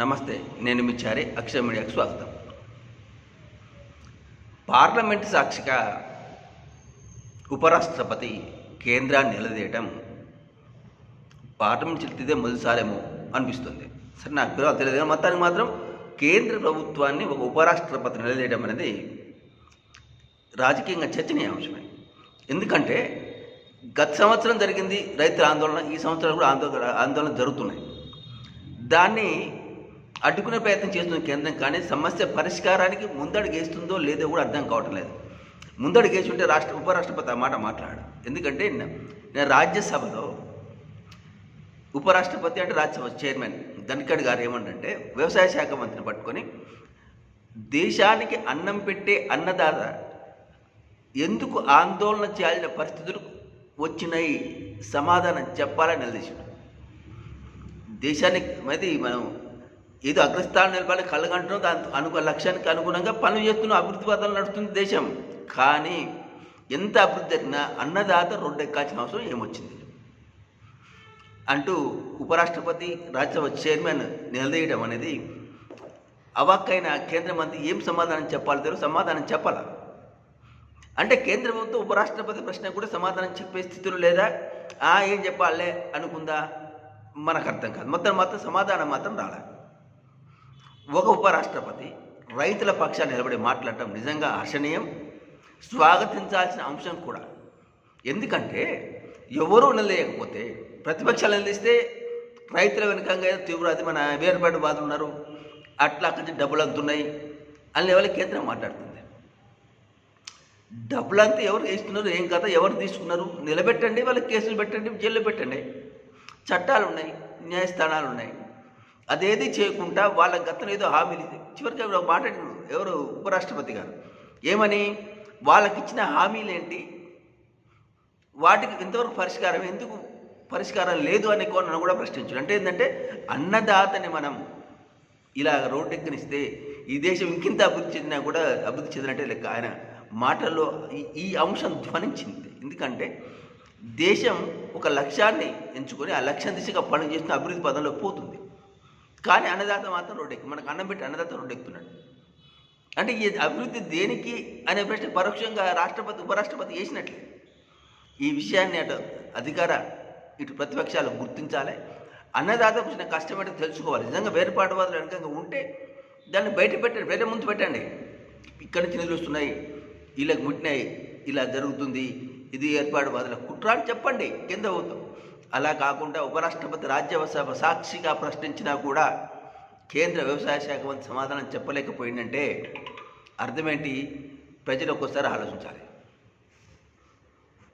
నమస్తే నేను మీ చారి అక్షర మీడియాకు స్వాగతం. పార్లమెంట్ సాక్షిగా ఉపరాష్ట్రపతి కేంద్రాన్ని నిలదీయటం పార్లమెంట్ చెల్లితే మొదటిసారేమో అనిపిస్తుంది. సరే నాకు వివరాలు తెలియదు కానీ మొత్తానికి మాత్రం కేంద్ర ప్రభుత్వాన్ని ఒక ఉపరాష్ట్రపతి నిలదీయడం అనేది రాజకీయంగా చర్చనీయాంశమే. ఎందుకంటే గత సంవత్సరం జరిగింది రైతుల ఆందోళన ఈ సంవత్సరం కూడా ఆందోళన ఆందోళన జరుగుతున్నాయి. దాన్ని అడ్డుకునే ప్రయత్నం చేస్తుంది కేంద్రం కానీ సమస్య పరిష్కారానికి ముందడుగేస్తుందో లేదో కూడా అర్థం కావటం లేదు. ముందడుగేసి ఉంటే రాష్ట్ర ఉపరాష్ట్రపతి ఆ మాట మాట్లాడు. ఎందుకంటే నేను రాజ్యసభలో ఉపరాష్ట్రపతి అంటే రాజ్యసభ చైర్మన్ ధన్కడ్ గారు ఏమంటే వ్యవసాయ శాఖ మంత్రిని పట్టుకొని దేశానికి అన్నం పెట్టే అన్నదాత ఎందుకు ఆందోళన చేయాల్సిన పరిస్థితులు వచ్చినాయి? సమాధానం చెప్పాలని నిలదీశాడు దేశానికి మరి మనం ఏదో అగ్రస్థానం నిలబడి కళ్ళగంటున్నాం దాని అనుకు లక్ష్యానికి అనుగుణంగా పనులు చేస్తున్నాం అభివృద్ధి పథంలో నడుస్తుంది దేశం. కానీ ఎంత అభివృద్ధి జరిగినా అన్నదాత రెండెక్కాల్సిన అవసరం ఏమొచ్చింది? అంటూ ఉపరాష్ట్రపతి రాజ్యసభ చైర్మన్ నిలదీయడం అనేది అవాక్కైన కేంద్ర మంత్రి ఏం సమాధానం చెప్పాలి తెలియదు సమాధానం చెప్పాల? అంటే కేంద్ర ప్రభుత్వం ఉపరాష్ట్రపతి ప్రశ్న కూడా సమాధానం చెప్పే స్థితిలో లేదా? ఆ ఏం చెప్పాలే అనుకుందా? మనకు అర్థం కాదు. మొత్తం మాత్రం సమాధానం మాత్రం రాలే. ఒక ఉపరాష్ట్రపతి రైతుల పక్షాన్ని నిలబడి మాట్లాడటం నిజంగా హర్షణీయం. స్వాగతించాల్సిన అంశం కూడా. ఎందుకంటే ఎవరూ నిలయకపోతే ప్రతిపక్షాలు నిలిస్తే రైతుల వెనుకంగా ఏదో తీవ్ర అది మన వేరుపాటు బాధలు ఉన్నారు. అట్లా అక్కడి నుంచి డబ్బులు అంతున్నాయి అని ఎవరి కేంద్రం మాట్లాడుతుంది. డబ్బులంతా ఎవరు ఇస్తున్నారు ఏం కథ ఎవరు తీసుకున్నారు? నిలబెట్టండి వాళ్ళకి కేసులు పెట్టండి జైల్లో పెట్టండి. చట్టాలు ఉన్నాయి న్యాయస్థానాలు ఉన్నాయి. అదేది చేయకుండా వాళ్ళ గతం ఏదో హామీలు చివరికి ఒక మాట ఎవరు? ఉపరాష్ట్రపతి గారు. ఏమని? వాళ్ళకి ఇచ్చిన హామీలు ఏంటి? వాటికి ఇంతవరకు పరిష్కారం? ఎందుకు పరిష్కారం లేదు అనే కోణను కూడా ప్రశ్నించాడు అంటే ఏంటంటే అన్నదాతని మనం ఇలా రోడ్డెక్కనిస్తే ఈ దేశం ఇంకింత అభివృద్ధి చెందినా కూడా అభివృద్ధి చెందినట్టే లెక్క. ఆయన మాటల్లో ఈ- ఈ అంశం ధ్వనించింది. ఎందుకంటే దేశం ఒక లక్ష్యాన్ని ఎంచుకొని ఆ లక్ష్యం దిశగా పని చేస్తున్న అభివృద్ధి పదంలో పోతుంది. కానీ అన్నదాత మాత్రం రోడ్డెక్కి. మనకు అన్నం పెట్టి అన్నదాత రోడ్డెక్కుతున్నాడు. అంటే ఈ అభివృద్ధి దేనికి అనే ప్రశ్న పరోక్షంగా రాష్ట్రపతి ఉపరాష్ట్రపతి చేసినట్లే ఈ విషయాన్ని అటు అధికార ఇటు ప్రతిపక్షాలు గుర్తించాలి. అన్నదాత వచ్చిన కష్టమేటో తెలుసుకోవాలి. నిజంగా వేరుపాటువాదులు వెనకంగా ఉంటే దాన్ని బయట పెట్టండి వేరే ముందు పెట్టండి. ఇక్కడి నుంచి నిధులు వస్తున్నాయి ఇలా ముట్టినాయి ఇలా జరుగుతుంది ఇది ఏర్పాటువాదుల కుట్ర అని చెప్పండి. కింద అవుతాం అలా కాకుండా ఉపరాష్ట్రపతి రాజ్యసభ సాక్షిగా ప్రశ్నించినా కూడా కేంద్ర వ్యవసాయ శాఖ మంత్రి సమాధానం చెప్పలేకపోయిందంటే అర్థమేంటి? ప్రజలు ఒక్కోసారి ఆలోచించాలి.